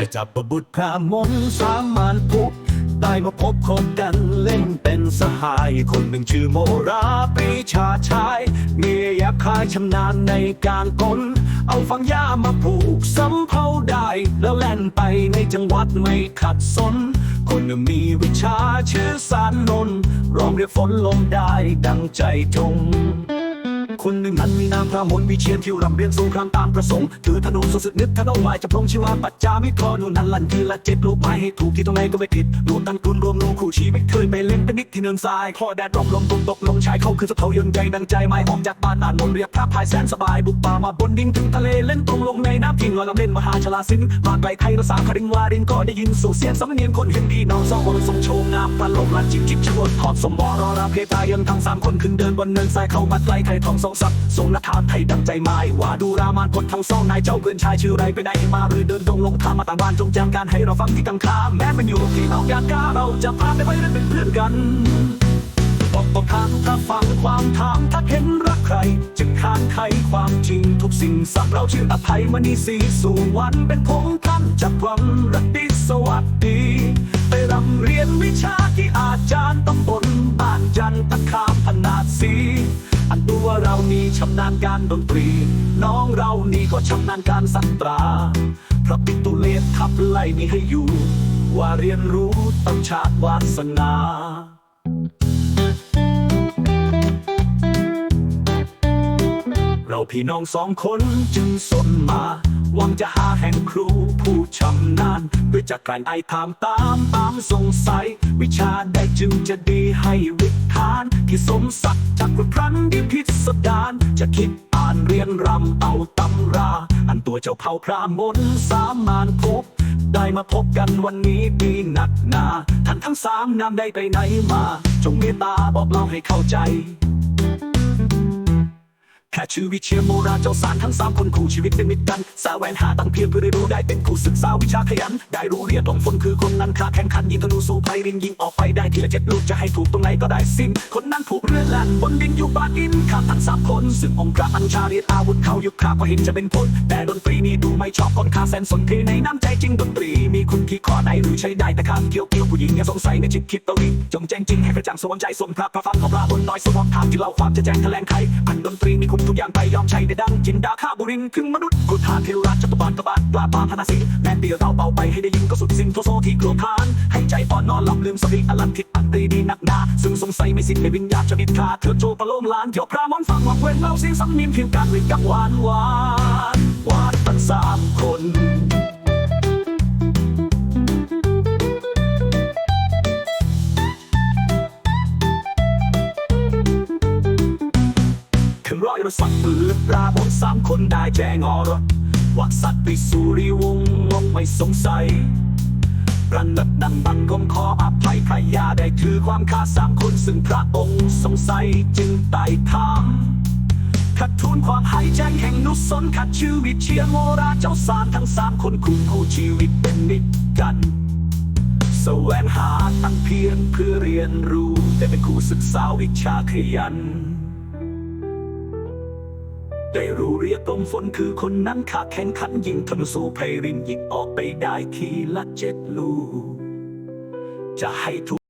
จะจับบุตรพระมนสามานพุกได้มาพบคบกันเล่นเป็นสหาย คนหนึ่งชื่อโมราปีชาชายเมียยักคายชำนาญในการกลเอาฟังย่ามาผูกสำเภาได้ แล้วแล่นไปในจังหวัดไม่ขัดสน คนหนึ่งมีวิชาชื่อสารนนร้องเรียกฝนลมได้ดังใจจง คนหนึ่งนั้นมีนามพระมนวิเชียนที่รำเรียนสูงครามตามประสงค์ถือธนูสุดสุดนึกธนูวายจะพรงชีวาปัจจามิคอนูนันลันทีละเจ็ดลูกไม้ให้ถูกที่ตรงไหนก็ไม่ผิดรวมตั้งกลุ่นรวมลงคู่ชีวิต นเป็นนิดที่เนินทรายพอแดดร่มลมตกตกลงชายเขาคือสะเทายนใจดังใจไม้ออกจากบ้านอ่านมนเรียกพระพายแสนสบาย บุกป่ามาบนดิ่งถึงทะเลเล่นตรงลงในน้ำทิ้งลอยลำเล่นมหาชลาสินมาไกลไทยรักษาคดิงวาดินก็ได้ยินสู่เสียงสำเนียงคนเห็นดีน้องสองคนทรงโชว์งามพระลมลันจิบจิบชวดถอดสมบรอราเพตายังทั้งสามคนขึ้นเดินบนเนินทรายเข้ามาใกล้ไทยทองทรงศักดิ์ทรงนทานไทยดังใจไม้ว่าดูรามานคนทั้งสองนายเจ้าเพื่อนชายชื่อไรไปไหนมาหรือเดินดงลงทางมาต่างบ้านจงแจงการให้เราฟังที่กังคาแม้มันอยู่ที่เราอยากกล้าเราจะพาไปไว้เล่นเป็นเพื่อนกันบอกบอกทางถ้าฟังความถามถ้าเห็นรักใคร จึงค้านไขความจริงทุกสิ่งสักเราชื่ออภัยมณีสีสู่วันเป็นพงท่านจากความรักดีสวัสดี ไปรำเรียนวิชาที่อาจารย์ตำบลบ้านจันตะคามพนาดสีอันตัวเรานี่ชำนาญการดนตรี น้องเรานี่ก็ชำนาญการสัตราพระปิตุเลศทับไล่มีให้อยู่ ว่าเรียนรู้ตั้งชาติวาสนา พี่น้องสองคนจึงสนมา หวังจะหาแห่งครูผู้ชำนาญด้วยจากการไอถามตามตามสงสัย วิชาใดจึงจะดีให้วิทาน ที่สมศักดิ์จากพรันดิพิสดารจะคิดอ่านเรียนรำเอาตำรา อันตัวเจ้าเผ่าพรามนสามานพบ ได้มาพบกันวันนี้ดีหนักหนาท่านทั้งสามนำได้ไปไหนมา จงเมตตาบอกเล่าให้เข้าใจ ค่ชื่อวิเชียรโมราเจ้าสารทั้งสามคนคู่ชีวิตเป็นมิตรกัน สาแหวนหาตั้งเพียงเพื่อได้รู้ได้เป็นคู่ศึกษาวิชาขยัน ได้รู้เรียนตรงฝนคือคนนั้นขาแข่งขันยิงธนูสู้ไพรินยิงออกไปได้ทีละเจ็ดลูกจะให้ถูกตรงไหนก็ได้สิ้น คนนั้นผูกเรือแล่นบนดินอยู่บานอินข้ามทั้งสามคนซึ่งองค์พระอัญชาเรียนอาวุธเขายุคขาก็เห็นจะเป็นผลแต่ดนตรีนี้ดูไม่ชอบคนขาแสนสนเทในน้ำใจจริงดนตรีมีคุณที่ข้อไหนหรือใช้ได้แต่คำเกี่ยวเกี่ยวผู้หญิงอย่าสงสัยในจิตคิดตวิจงแจ้งจริงให้กระจ่างสวมใจสมพระพระฟังของพระบนน้อยสมองถามที่เราความจะแจ้งแถลงไขอันดนตรีมีคุณทุอย่างไปยอมใช้ได้ดังจินดาข้าบุรินขึ้นมนุษย์กุฏานเทวราชจตุบาลกบาลปลาปาพนาสีแม่นเตียวเต่าเบาไปให้ได้ยินก็สุดสิ้นโทโซที่กลัวทานให้ใจอ่อนนอนหลับลืมสติอลันทิตอันตรีดีนักหนาซึ่งสงสัยไม่สิ้นในวิญญาณจะบิดขาดเถิดโจประโลมลานเที่ยวพระมอนฟังว่าเว้นเล่าเสียงสำเนียงเพียงการวิกับหวานหวาน ร้อยรถสักปืนปลาบนสามคนได้แจ้งอรว่าสัตว์ไปสู่รีวงงงไม่สงสัยประนัดดังบังกมขออภัยพระยาได้ถือความข้าสามคนซึ่งพระองค์สงสัยจึงไต่ถามขัดทูลความหายใจแห่งนุสนขัดชีวิตเชียโมราเจ้าสารทั้งสามคนคู่คู่ชีวิตเป็นนิจกันแสวงหาตั้งเพียงเพื่อเรียนรู้ แต่เป็นครูศึกษาวิชาขยัน ได้รู้เรียกตรงฝนคือคนนั้นขาแข่งขันยิงธนูสู้ไพรินยิงออกไปได้ทีละเจ็ดลูกจะให้ทุก